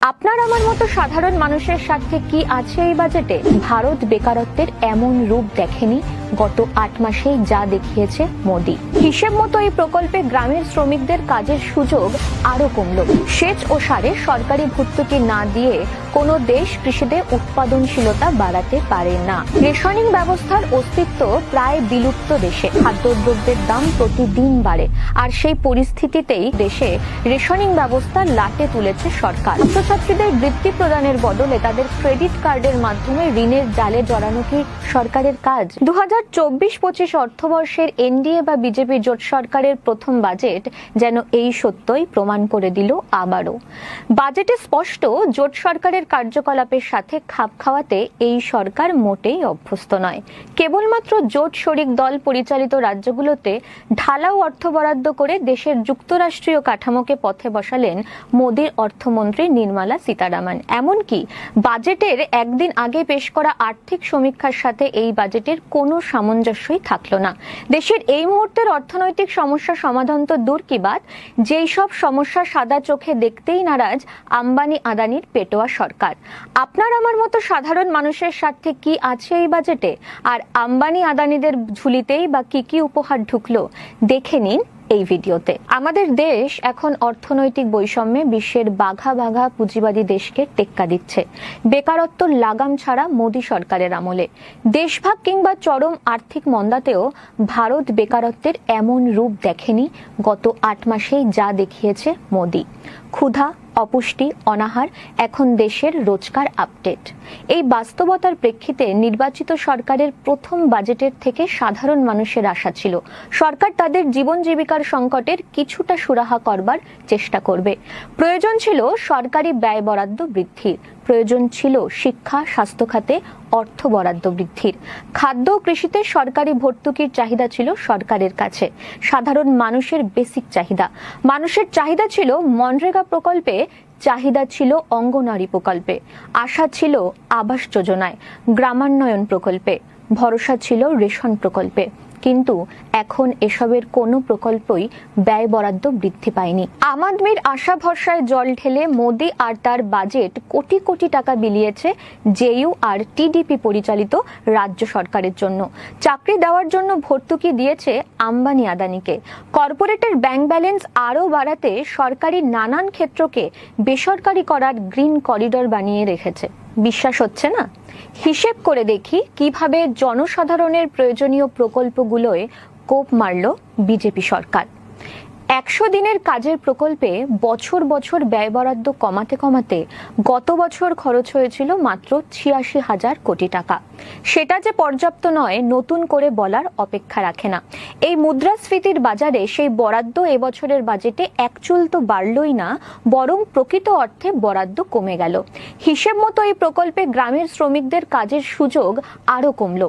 আপনার আমার মতো সাধারণ মানুষের স্বার্থে কি আছে এই বাজেটে? ভারত বেকারত্বের এমন রূপ দেখেনি গত আট মাসেই যা দেখিয়েছে মোদি। হিসেব মতো এই প্রকল্পে গ্রামের শ্রমিকদের কাজের সুযোগ আরও কমল। সেচ ও সারে সরকারি ভর্তুকি না দিয়ে কোনো দেশ কৃষিদের উৎপাদনশীলতা বাড়াতে পারে না। রেশনিং ব্যবস্থার অস্তিত্ব প্রায় বিলুপ্ত দেশে। খাদ্যদ্রব্যের দাম প্রতিদিন বাড়ে। আর সেই পরিস্থিতিতেই দেশে রেশনিং ব্যবস্থা লাটে তুলেছে সরকার। ছাত্রছাত্রীদের বৃত্তি প্রদানের বদলে তাদের ক্রেডিট কার্ডের মাধ্যমে ঋণের জালে জড়ানো কি সরকারের কাজ? দু হাজার হাজার চব্বিশ পঁচিশ অর্থবর্ষের এনডিএ বা বিজেপি জোট সরকারের প্রথম বাজেট যেন এই সত্যই প্রমাণ করে দিল আবারও। বাজেটে স্পষ্ট, জোট সরকারের কার্যকলাপের সাথে খাপ খাওয়াতে এই সরকার মোটেই অভ্যস্ত নয়। কেবলমাত্র জোট শরিক দল পরিচালিত রাজ্যগুলোতে ঢালাও অর্থ বরাদ্দ করে দেশের যুক্তরাষ্ট্রীয় কাঠামোকে পথে বসালেন মোদীর অর্থমন্ত্রী নির্মলা সীতারামন। এমনকি বাজেটের একদিন আগে পেশ করা আর্থিক সমীক্ষার সাথে এই বাজেটের কোনো সামঞ্জস্যই থাকল না। দেশের এই মুহূর্তের অর্থনৈতিক সমস্যা সমাধান তো দূর কি বাদ যেই সব সমস্যা সাদা চোখে দেখতেই নারাজ আম্বানি আদানির পেটোয়া সরকার। আপনার আমার মতো সাধারণ মানুষের স্বার্থে কি আছে এই বাজেটে? আর আম্বানি আদানিদের ঝুলিতেই বা কি কি উপহার ঢুকলো? দেখে নিন এই ভিডিওতে। আমাদের দেশ এখন অর্থনৈতিক বৈষম্যে বিশ্বের বাঘা বাঘা পুঁজিবাদী দেশকে টেক্কা দিচ্ছে। বেকারত্ব লাগাম ছাড়া মোদী সরকারের আমলে। দেশভাগ কিংবা চরম আর্থিক মন্দাতেও ভারত বেকারত্বের এমন রূপ দেখেনি গত আট মাসেই যা দেখিয়েছে মোদী। ক্ষুধা অপুষ্টি, অনাহার, এখন দেশের রোজকার আপডেট। এই বাস্তবতার প্রেক্ষিতে নির্বাচিত সরকারের প্রথম বাজেটের থেকে সাধারণ মানুষের আশা ছিল। সরকার তাদের জীবন জীবিকার সংকটের কিছুটা সুরাহা করবার চেষ্টা করবে। প্রয়োজন ছিল সরকারি ব্যয় বরাদ্দ বৃদ্ধির। প্রয়োজন ছিল শিক্ষা, স্বাস্থ্য খাতে অর্থ বরাদ্দ বৃদ্ধির। খাদ্য ও কৃষিতে সরকারি ভর্তুকির চাহিদা ছিল সরকারের কাছে। সাধারণ মানুষের বেসিক চাহিদা। মানুষের চাহিদা ছিল মনরেগা প্রকল্পে, চাহিদা ছিল অঙ্গনারী প্রকল্পে। আশা ছিল আবাস যোজনায়, গ্রামান্বয়ন প্রকল্পে। ভরসা ছিল রেশন প্রকল্পে। কিন্তু এখন এসবের কোনো প্রকল্পই ব্যয় বরাদ্দ বৃদ্ধি পায়নি। আম আদমির আশা ভরসায় জল ঢেলে মোদি আর তার বাজেট কোটি কোটি টাকা বিলিয়েছে জেইউ আর টিডিপি পরিচালিত রাজ্য সরকারের জন্য। চাকরি দেওয়ার জন্য ভর্তুকি দিয়েছে আম্বানি আদানিকে। কর্পোরেটের ব্যাংক ব্যালেন্স আরও বাড়াতে সরকারি নানান ক্ষেত্রকে বেসরকারি করার গ্রিন করিডর বানিয়ে রেখেছে। বিশ্বাস হচ্ছে না। হিসেব করে দেখি কীভাবে জনসাধারণের প্রয়োজনীয় প্রকল্পগুলোয় কোপ মারল বিজেপি সরকার। একশো দিনের কাজের প্রকল্পে বছর বছর ব্যয় বরাদ্দ কমাতে কমাতে গত বছর খরচ হয়েছিল মাত্র ছিয়াশি হাজার কোটি টাকা। সেটা যে পর্যাপ্ত নয়, নতুন করে বলার অপেক্ষা রাখে না। এই মুদ্রাস্ফীতির বাজারে সেই বরাদ্দ এবছরের বাজেটে একচুল তো বাড়লই না, বরং প্রকৃত অর্থে বরাদ্দ কমে গেল। হিসেব মতো এই প্রকল্পে গ্রামের শ্রমিকদের কাজের সুযোগ আরও কমল।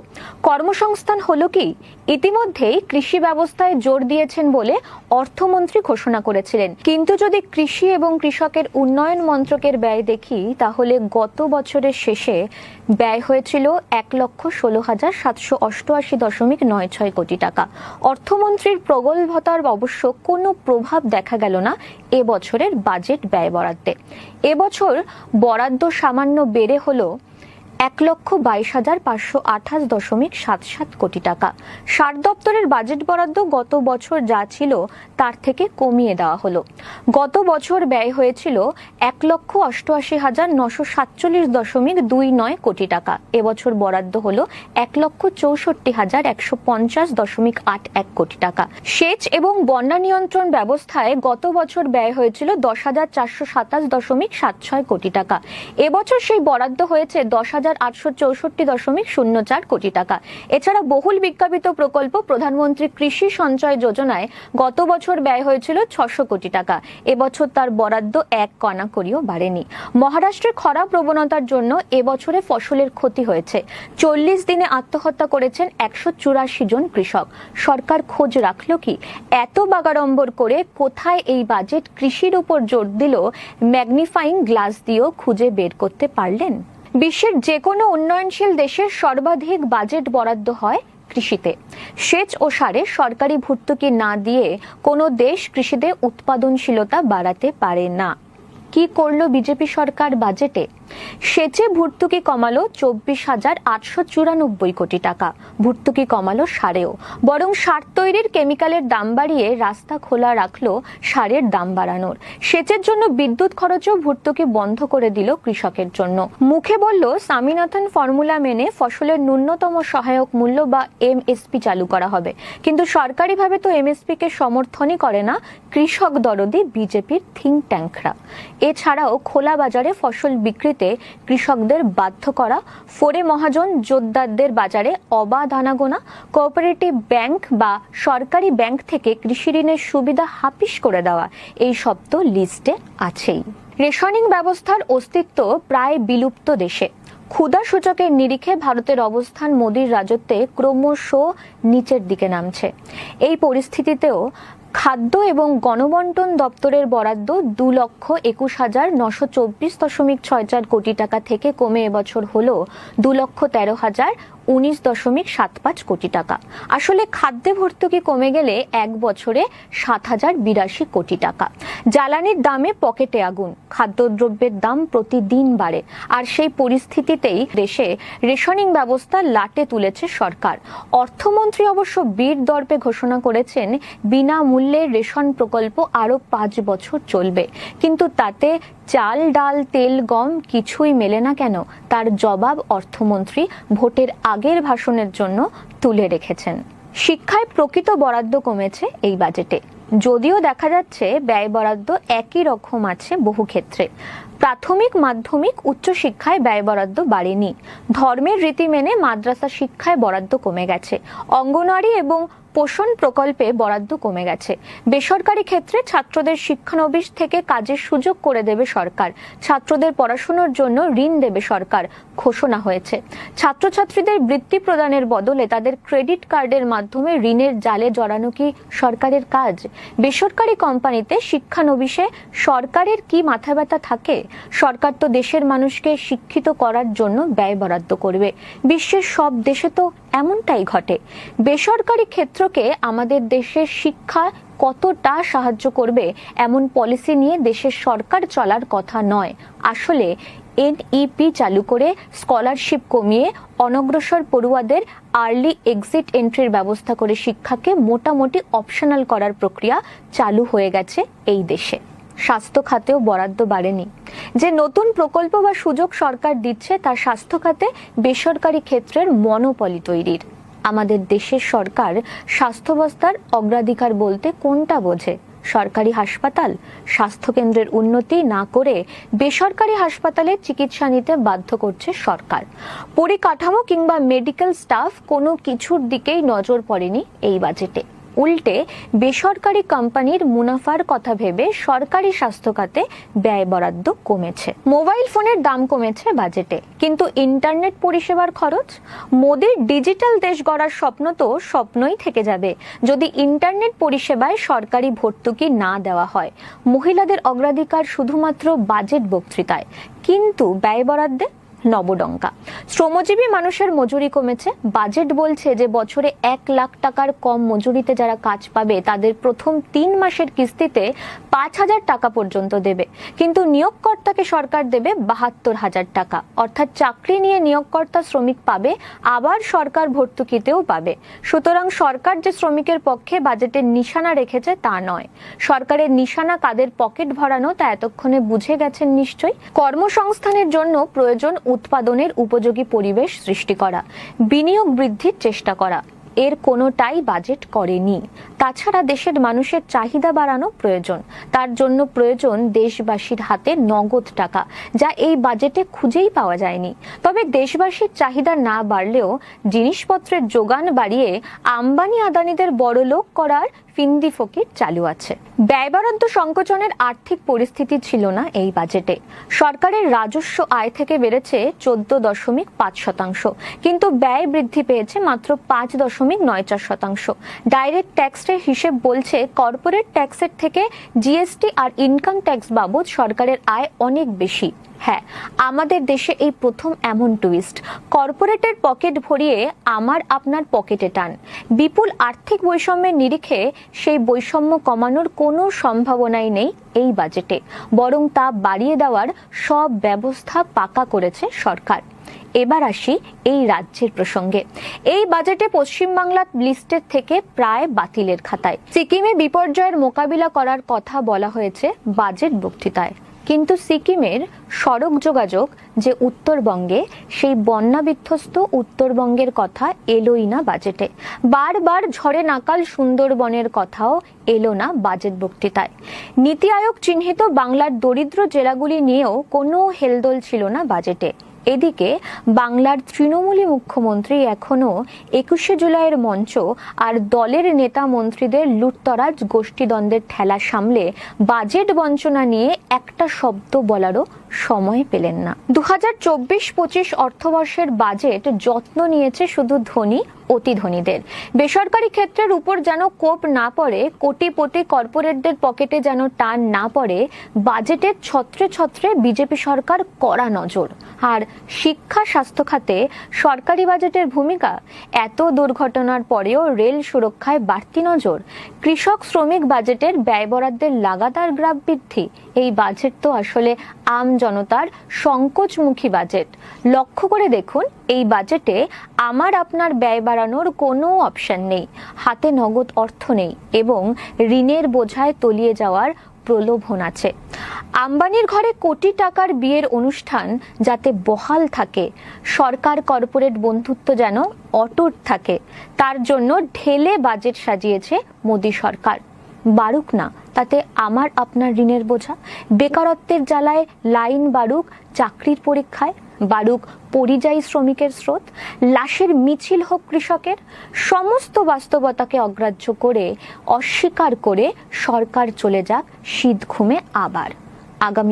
কর্মসংস্থান হলো কি? ইতিমধ্যেই কৃষি ব্যবস্থায় জোর দিয়েছেন বলে অর্থমন্ত্রী ঘোষণা করেছিলেন। কিন্তু যদি কৃষি এবং কৃষকের উন্নয়ন মন্ত্রকের ব্যয় দেখি, তাহলে গত বছরের শেষে ব্যয় হয়েছিল এক লক্ষ ষোলো হাজার সাতশো অষ্টআশি দশমিক নয় ছয় কোটি টাকা। অর্থমন্ত্রীর প্রগল্ভতার অবশ্য কোনো প্রভাব দেখা গেল না এবছরের বাজেট ব্যয় বরাদ্দে। এবছর বরাদ্দ সামান্য বেড়ে হলো এক লক্ষ বাইশ হাজার পাঁচশো আঠাশ দশমিক সাত সাত কোটি টাকা। সার দপ্তরের বাজেট বরাদ্দ গত বছর যা ছিল, তার থেকে কমিয়ে দেওয়া হলো। গত বছর ব্যয় হয়েছিল এক লক্ষ অষ্টআশি হাজার নশো সাতচল্লিশ দশমিক দুই নয় কোটি টাকা। এবছর বরাদ্দ হলো এক লক্ষ চৌষট্টি হাজার একশো পঞ্চাশ দশমিক আট এক কোটি টাকা। সেচ এবং বন্যা নিয়ন্ত্রণ ব্যবস্থায় গত বছর ব্যয় হয়েছিল দশ হাজার চারশো সাতাশ দশমিক সাত ছয় কোটি টাকা। এবছর সেই বরাদ্দ হয়েছে দশ হাজার আটশো চৌষট্টি দশমিক শূন্য চার কোটি টাকা। এছাড়া বহুল বিজ্ঞাপিত প্রকল্প প্রধানমন্ত্রী কৃষি সঞ্চয় যোজনায় গত বছর ব্যয় হয়েছিল ছশো কোটি টাকা। এবছর তার বরাদ্দ এক কণা করিও বাড়েনি। মহারাষ্ট্রের খরা প্রবণতার জন্য এবছরে ফসলের ক্ষতি হয়েছে। চল্লিশ দিনে আত্মহত্যা করেছেন একশো চুরাশি জন কৃষক। সরকার খোঁজ রাখল কি? এত বাগাড়ম্বর করে কোথায় এই বাজেট? কৃষির উপর জোর দিল ম্যাগনিফাইং গ্লাস দিয়েও খুঁজে বের করতে পারলেন বিশ্বের যে কোনো উন্নয়নশীল দেশের সর্বাধিক বাজেট বরাদ্দ হয় কৃষিতে। সেচ ও সারে সরকারি ভর্তুকি না দিয়ে কোনো দেশ কৃষিতে উৎপাদনশীলতা বাড়াতে পারে না। কি করল বিজেপি সরকার বাজেটে? সেচে ভর্তুকি কমালো চব্বিশ হাজার আটশো চুরানব্বই কোটি টাকা। ভর্তুকি কমালো সারেও। বরং সার তৈরির কেমিক্যালের দাম বাড়িয়ে রাস্তা খোলা রাখল সারের দাম বাড়ানোর। সেচের জন্য বিদ্যুৎ খরচও ভর্তুকি বন্ধ করে দিল কৃষকের জন্য। মুখে বলল, স্বামীনাথন ফর্মুলা মেনে ফসলের ন্যূনতম সহায়ক মূল্য বা এমএসপি চালু করা হবে। কিন্তু সরকারিভাবে তো এমএসপি কে সমর্থনই করে না কৃষক দরদি বিজেপির থিঙ্ক ট্যাঙ্করা। এছাড়াও খোলা বাজারে ফসল বিক্রিতে কৃষকদের বাধ্য করা ফোরে মহাজন জোরদারদের বাজারে অবাধ আনাগোনা কোঅপারেটিভ ব্যাংক বা সরকারি ব্যাংক থেকে কৃষি ঋণের সুবিধা হাপিস করে দেওয়া, এই সব তো লিস্টে আছেই। রেশনিং ব্যবস্থার অস্তিত্ব প্রায় বিলুপ্ত দেশে। ক্ষুধা সূচকের নিরিখে ভারতের অবস্থান মোদীর রাজত্বে ক্রমশ নিচের দিকে নামছে। এই পরিস্থিতিতেও খাদ্য এবং গণবন্টন দপ্তরের বরাদ্দ দু লক্ষ একুশ হাজার নশো চব্বিশ দশমিক ছয় চার কোটি টাকা থেকে কমে এবছর হল দু লক্ষ তেরো হাজার উনিশ দশমিক সাত পাঁচ কোটি টাকা। আসলে খাদ্যে ভর্তুকি কমে গেলে এক বছরে সাত হাজার বিরাশি কোটি টাকা। জ্বালানির দামে পকেটে আগুন, খাদ্যদ্রব্যের দাম প্রতিদিন বাড়ে, আর সেই পরিস্থিতিতেই দেশে রেশনিং ব্যবস্থা লাটে তুলেছে সরকার। অর্থমন্ত্রী অবশ্য বীর দর্পে ঘোষণা করেছেন, বিনামূল্যে রেশন প্রকল্প আরও পাঁচ বছর চলবে। কিন্তু তাতে চাল, ডাল, তেল, গম কিছুই মেলে না কেন? তার জবাব অর্থমন্ত্রী ভোটের আগের ভাষণের জন্য তুলে রেখেছেন। শিক্ষায় প্রকৃত বরাদ্দ কমেছে এই বাজেটে। যদিও দেখা যাচ্ছে ব্যয় বরাদ্দ একই রকম আছে বহু ক্ষেত্রে। প্রাথমিক, মাধ্যমিক উচ্চশিক্ষায় ব্যয় বরাদ্দ বাড়েনি। ধর্মের রীতি মেনে মাদ্রাসা শিক্ষায় বরাদ্দ কমে গেছে। অঙ্গনওয়াড়ি এবং পোষণ প্রকল্পে বরাদ্দ কমে গেছে। বেসরকারি ক্ষেত্রে ছাত্রদের শিক্ষানবিশ থেকে কাজের সুযোগ করে দেবে সরকার। ছাত্রদের পড়াশোনার জন্য ঋণ দেবে সরকার, ঘোষণা হয়েছে। ছাত্রছাত্রীদের বৃত্তি প্রদানের বদলে তাদের ক্রেডিট কার্ডের মাধ্যমে ঋণের জালে জড়ানো কি সরকারের কাজ? বেসরকারি কোম্পানিতে শিক্ষানবিশে সরকারের কি মাথা ব্যথা থাকে? সরকার তো দেশের মানুষকে শিক্ষিত করার জন্য ব্যয় বরাদ্দ করবে। বিশ্বের সব দেশে তো এমনটাই ঘটে। বেসরকারি ক্ষেত্রকে আমাদের দেশের শিক্ষা কতটা সাহায্য করবে এমন পলিসি নিয়ে দেশের সরকার চলার কথা নয়। আসলে এনইপি চালু করে স্কলারশিপ কমিয়ে অনগ্রসর পড়ুয়াদের আর্লি এক্সিট এন্ট্রির ব্যবস্থা করে শিক্ষাকে মোটামুটি অপশনাল করার প্রক্রিয়া চালু হয়ে গেছে এই দেশে। স্বাস্থ্য খাতেও বরাদ্দ বাড়েনি। যে নতুন প্রকল্প বা সুযোগ সরকার দিচ্ছে তা স্বাস্থ্য খাতে বেসরকারি ক্ষেত্রের মনোপলি তৈরির। আমাদের দেশের সরকার স্বাস্থ্যবস্থার অগ্রাধিকার বলতে কোনটা বোঝে? সরকারি হাসপাতাল স্বাস্থ্যকেন্দ্রের উন্নতি না করে বেসরকারি হাসপাতালে চিকিৎসা নিতে বাধ্য করছে সরকার। পরিকাঠামো কিংবা মেডিকেল স্টাফ কোনো কিছুর দিকেই নজর পড়েনি এই বাজেটে। উল্টে বেসরকারি কোম্পানির মুনাফার কথা ভেবে সরকারি স্বাস্থ্য খাতে ব্যয় বরাদ্দ কমেছে। মোবাইল ফোনের দাম কমেছে বাজেটে, কিন্তু ইন্টারনেট পরিষেবার খরচ? মোদির ডিজিটাল দেশ গড়ার স্বপ্ন তো স্বপ্নই থেকে যাবে। যদি ইন্টারনেট পরিষেবায় সরকারি ভর্তুকি না দেওয়া হয়, মহিলাদের অগ্রাধিকার শুধুমাত্র বাজেট বক্তৃতায়, কিন্তু ব্যয় বরাদ্দে নবডঙ্কা শ্রমজীবী মানুষের মজুরি কমেছে। বাজেট বলছে যে বছরে এক লাখ টাকার কম মজুরিতে যারা কাজ পাবে, তাদের প্রথম তিন মাসের কিস্তিতে পাঁচ হাজার টাকা পর্যন্ত দেবে। কিন্তু নিয়োগকর্তাকে সরকার দেবে বাহাত্তর হাজার টাকা। অর্থাৎ চাকরি নিয়ে নিয়োগকর্তা শ্রমিক পাবে, আবার সরকার ভর্তুকিতেও পাবে। সুতরাং সরকার যে শ্রমিকের পক্ষে বাজেটের নিশানা রেখেছে তা নয়। সরকারের নিশানা কাদের পকেট ভরানো তা এতক্ষণে বুঝে গেছেন নিশ্চয়ই। কর্মসংস্থানের জন্য প্রয়োজন উৎপাদনের উপযোগী পরিবেশ সৃষ্টি করা, বিনিয়োগ বৃদ্ধির চেষ্টা করা। এর কোনোটাই বাজেট করেনি। তাছাড়া দেশের মানুষের চাহিদা বাড়ানো প্রয়োজন। তার জন্য প্রয়োজন দেশবাসীর হাতে নগদ টাকা, যা এই বাজেটে খুঁজেই পাওয়া যায়নি। তবে দেশবাসীর চাহিদা না বাড়লেও জিনিসপত্রের যোগান বাড়িয়ে আম্বানি আদানিদের বড়লোক করার ফিন্দি ফকির চালু আছে। ব্যয় বরাদ্দ সংকোচনের আর্থিক পরিস্থিতি ছিল না এই বাজেটে। সরকারের রাজস্ব আয় থেকে বেড়েছে চোদ্দ দশমিক পাঁচ শতাংশ, কিন্তু ব্যয় বৃদ্ধি পেয়েছে মাত্র পাঁচ দশমিক নয় চার শতাংশ। ডাইরেক্ট ট্যাক্সের হিসেব বলছে, কর্পোরেট ট্যাক্সের থেকে জিএসটি আর ইনকাম ট্যাক্স বাবদ সরকারের আয় অনেক বেশি। হ্যাঁ আমাদের দেশে এই প্রথম এমন টুইস্ট। কর্পোরেটের পকেট ভরিয়ে আমার আপনার পকেটে টান। বিপুল আর্থিক বৈষম্যের নিরিখে সেই বৈষম্য কমানোর কোনো সম্ভাবনাই নেই এই বাজেটে। বরং তা বাড়িয়ে দেওয়ার সব ব্যবস্থা পাকা করেছে সরকার। এবার আসি এই রাজ্যের প্রসঙ্গে। এই বাজেটে পশ্চিমবাংলা লিস্টের থেকে প্রায় বাতিলের খাতায়। সিকিমে বিপর্যয়ের মোকাবিলা করার কথা বলা হয়েছে বাজেট বক্তৃতায়। কিন্তু সিকিমের সড়ক যোগাযোগ যে উত্তরবঙ্গে, সেই বন্যা বিধ্বস্ত উত্তরবঙ্গের কথা এলোই না বাজেটে। বারবার ঝড়ে নাকাল সুন্দরবনের কথাও এলো না বাজেট বক্তৃতায়। নীতি আয়োগ চিহ্নিত বাংলার দরিদ্র জেলাগুলি নিয়েও কোনো হেলদোল ছিল না বাজেটে। এদিকে বাংলার তৃণমূলী মুখ্যমন্ত্রী এখনও একুশে জুলাইয়ের মঞ্চ আর দলের নেতা মন্ত্রীদের লুটতরাজ, গোষ্ঠীদ্বন্দ্বের ঠেলা সামলে বাজেট বঞ্চনা নিয়ে একটা শব্দ বলারও সময় পেলেন না। দু হাজার চব্বিশ পঁচিশ অর্থবর্ষের বাজেট যত্ন নিয়েছে শুধু ধনী অতি ধনীদের বেসরকারি ক্ষেত্রের উপর যেন কোপ না পড়ে, কোটিপতি কর্পোরেটদের পকেটে যেন টান না পড়ে বাজেটের ছত্রে ছত্রে বিজেপি সরকার কড়া নজর। আর শিক্ষা, স্বাস্থ্য খাতে সরকারি বাজেটের ভূমিকা, এত দুর্ঘটনার পরেও রেল সুরক্ষায় বাড়তি নজর। কৃষক, শ্রমিক বাজেটের ব্যয় বরাদ্দের লাগাতার গ্রাফ বৃদ্ধি, এই বাজেট তো আসলে আম জনতার সংকোচমুখী বাজেট লক্ষ্য করে দেখুন, এই বাজেটে আমার আপনার ব্যয় বাড়ানোর কোনো অপশন নেই। হাতে নগদ অর্থ নেই এবং ঋণের বোঝায় তলিয়ে যাওয়ার প্রলোভন আছে। আম্বানির ঘরে কোটি টাকার বিয়ের অনুষ্ঠান যাতে বহাল থাকে, সরকার কর্পোরেট বন্ধুত্ব যেন অটুট থাকে, তার জন্য ঢেলে বাজেট সাজিয়েছে মোদী সরকার। বাড়ুক না, তাতে আমার আপনার ঋণের বোঝা। বেকারত্বের জ্বালায় লাইন বাড়ুক চাকরির পরীক্ষায় বাড়ুক পরিযায়ী শ্রমিকের স্রোত, লাশের মিছিল হোক কৃষকের, সমস্ত বাস্তবতাকে অগ্রাহ্য করে, অস্বীকার করে সরকার চলে যাক শীত ঘুমে আবার। আগামী